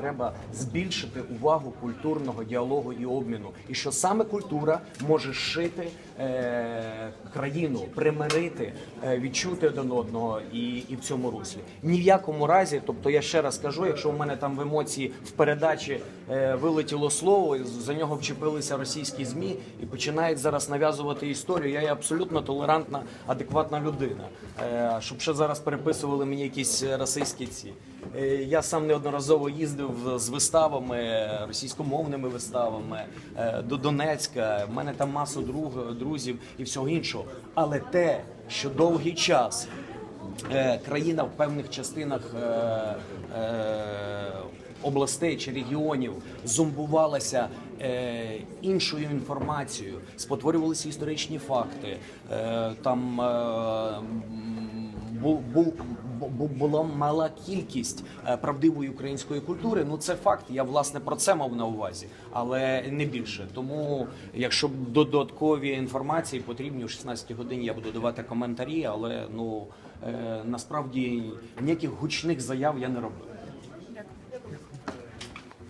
треба збільшити увагу культурного діалогу і обміну, і що саме культура може шити країну, примирити, е, відчути один одного і, і в цьому руслі. Ні в якому разі, тобто я ще раз кажу, якщо у мене там в емоції в передачі е, вилетіло слово, за нього вчепилися російські змі і починають зараз нав'язувати історію. Я є абсолютно толерантна, адекватна людина. Е, щоб ще зараз переписували мені якісь е, расистські ці. Е, Я сам неодноразово їздив з виставами, е, російськомовними виставами е, до Донецька. У мене там маса друг, друзів і всього іншого. Але те, що довгий час е, країна в певних частинах е, е, областей чи регіонів зомбувалася іншою інформацією, спотворювалися історичні факти. Там е, м, бу- бу- бу- була мала кількість е, правдивої української культури. Ну це факт. Я власне про це мав на увазі, але не більше. Тому, якщо додаткові інформації потрібні о 16 годині, я буду давати коментарі, але ну е, насправді ніяких гучних заяв я не робив.